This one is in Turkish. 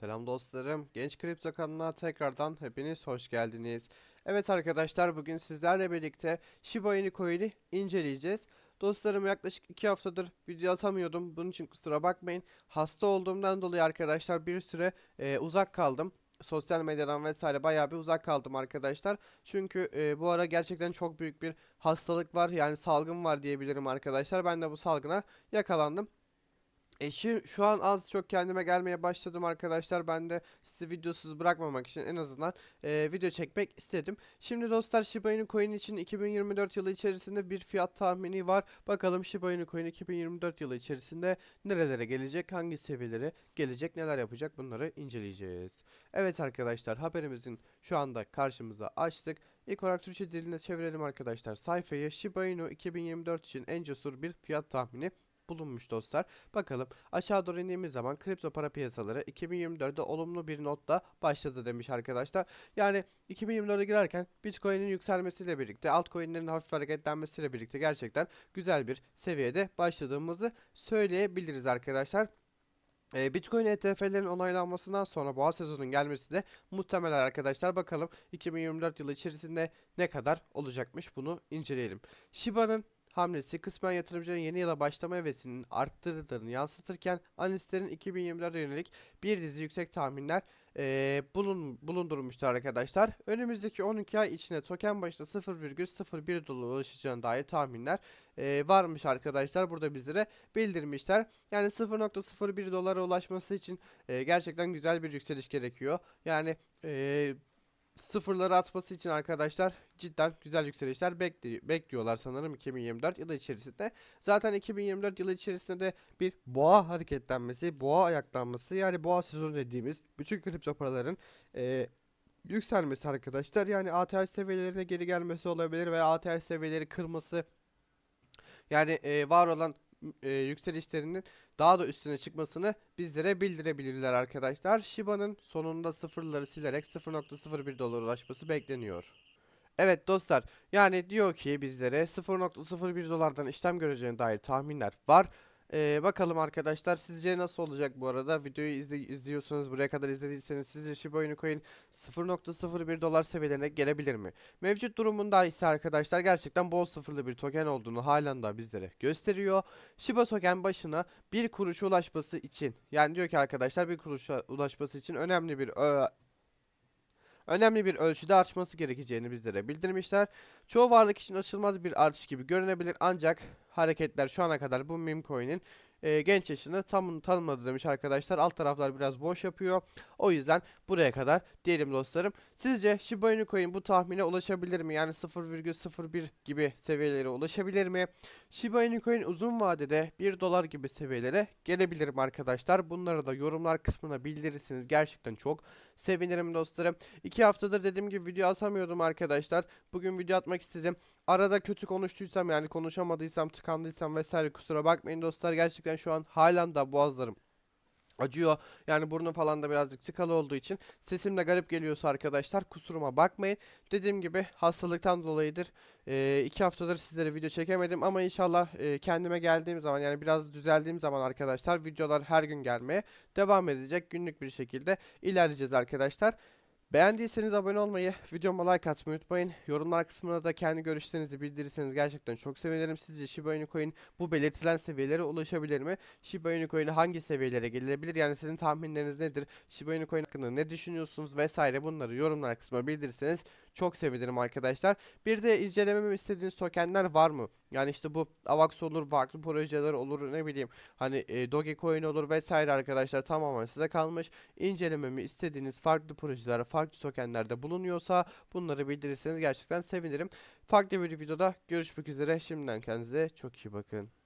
Selam dostlarım. Genç Kripto kanalına tekrardan hepiniz hoş geldiniz. Evet arkadaşlar bugün sizlerle birlikte Shiba Inu coin'i inceleyeceğiz. Dostlarım yaklaşık 2 haftadır video atamıyordum. Bunun için kusura bakmayın. Hasta olduğumdan dolayı arkadaşlar bir süre e, uzak kaldım. Sosyal medyadan vesaire bayağı bir uzak kaldım arkadaşlar. Çünkü e, bu ara gerçekten çok büyük bir hastalık var. Yani salgın var diyebilirim arkadaşlar. Ben de bu salgına yakalandım. E şi- şu an az çok kendime gelmeye başladım arkadaşlar. Ben de sizi videosuz bırakmamak için en azından e, video çekmek istedim. Şimdi dostlar Shiba Inu coin için 2024 yılı içerisinde bir fiyat tahmini var. Bakalım Shiba Inu coin 2024 yılı içerisinde nerelere gelecek, hangi seviyelere gelecek, neler yapacak bunları inceleyeceğiz. Evet arkadaşlar haberimizin şu anda karşımıza açtık. İlk olarak Türkçe diline çevirelim arkadaşlar. Sayfayı Shiba Inu 2024 için en cesur bir fiyat tahmini bulunmuş dostlar. Bakalım aşağı doğru indiğimiz zaman kripto para piyasaları 2024'de olumlu bir notla başladı demiş arkadaşlar. Yani 2024'e girerken Bitcoin'in yükselmesiyle birlikte altcoin'lerin hafif hareketlenmesiyle birlikte gerçekten güzel bir seviyede başladığımızı söyleyebiliriz arkadaşlar. E, Bitcoin ETF'lerin onaylanmasından sonra boğa sezonunun gelmesi de muhtemel arkadaşlar. Bakalım 2024 yılı içerisinde ne kadar olacakmış bunu inceleyelim. Shiba'nın hamlesi kısmen yatırımcının yeni yıla başlama hevesinin arttırdığını yansıtırken analistlerin 2024'e yönelik bir dizi yüksek tahminler eee, bulun, bulundurmuştur arkadaşlar. Önümüzdeki 12 ay içinde token başına 0,01 dolar ulaşacağına dair tahminler eee, varmış arkadaşlar. Burada bizlere bildirmişler. Yani 0.01 dolara ulaşması için eee, gerçekten güzel bir yükseliş gerekiyor. Yani eee sıfırları atması için arkadaşlar cidden güzel yükselişler bekli- bekliyorlar sanırım 2024 yılı içerisinde. Zaten 2024 yılı içerisinde de bir boğa hareketlenmesi, boğa ayaklanması yani boğa sezonu dediğimiz bütün kripto paraların eee, yükselmesi arkadaşlar. Yani ATH seviyelerine geri gelmesi olabilir veya ATH seviyeleri kırması yani eee, var olan eee, yükselişlerinin daha da üstüne çıkmasını bizlere bildirebilirler arkadaşlar. Shiba'nın sonunda sıfırları silerek 0.01 dolar ulaşması bekleniyor. Evet dostlar yani diyor ki bizlere 0.01 dolardan işlem göreceğine dair tahminler var. Ee, bakalım arkadaşlar sizce nasıl olacak bu arada videoyu izle, izliyorsunuz buraya kadar izlediyseniz sizce Shiba Inu coin 0.01 dolar seviyelerine gelebilir mi? Mevcut durumunda ise arkadaşlar gerçekten bol sıfırlı bir token olduğunu halen daha bizlere gösteriyor. Shiba token başına bir kuruşa ulaşması için yani diyor ki arkadaşlar bir kuruşa ulaşması için önemli bir ö, önemli bir ölçüde artması gerekeceğini bizlere bildirmişler. Çoğu varlık için aşılmaz bir artış gibi görünebilir ancak hareketler şu ana kadar bu meme coin'in e, genç yaşını tam tanımladı demiş arkadaşlar. Alt taraflar biraz boş yapıyor. O yüzden buraya kadar diyelim dostlarım. Sizce Shiba Inu coin bu tahmine ulaşabilir mi? Yani 0,01 gibi seviyelere ulaşabilir mi? Shiba Inu coin uzun vadede 1 dolar gibi seviyelere gelebilir mi arkadaşlar? Bunları da yorumlar kısmına bildirirsiniz. Gerçekten çok sevinirim dostlarım. 2 haftadır dediğim gibi video atamıyordum arkadaşlar. Bugün video atmak istedim. Arada kötü konuştuysam yani konuşamadıysam, tıkandıysam vesaire kusura bakmayın dostlar. Gerçekten şu an halen da boğazlarım acıyor. Yani burnum falan da birazcık tıkalı olduğu için sesim de garip geliyorsa arkadaşlar kusuruma bakmayın. Dediğim gibi hastalıktan dolayıdır. Ee, iki haftadır sizlere video çekemedim ama inşallah e, kendime geldiğim zaman yani biraz düzeldiğim zaman arkadaşlar videolar her gün gelmeye devam edecek. Günlük bir şekilde ilerleyeceğiz arkadaşlar. Beğendiyseniz abone olmayı, videoma like atmayı unutmayın. Yorumlar kısmına da kendi görüşlerinizi bildirirseniz gerçekten çok sevinirim. Sizce Shiba Inu coin bu belirtilen seviyelere ulaşabilir mi? Shiba Inu coin hangi seviyelere gelebilir? Yani sizin tahminleriniz nedir? Shiba Inu coin hakkında ne düşünüyorsunuz vesaire bunları yorumlar kısmına bildirirseniz çok sevinirim arkadaşlar. Bir de incelememi istediğiniz tokenler var mı? Yani işte bu AVAX olur, farklı projeler olur ne bileyim. Hani e, Dogecoin olur vesaire arkadaşlar tamamen size kalmış. İncelememi istediğiniz farklı projeler, farklı tokenlerde bulunuyorsa bunları bildirirseniz gerçekten sevinirim. Farklı bir videoda görüşmek üzere. Şimdiden kendinize çok iyi bakın.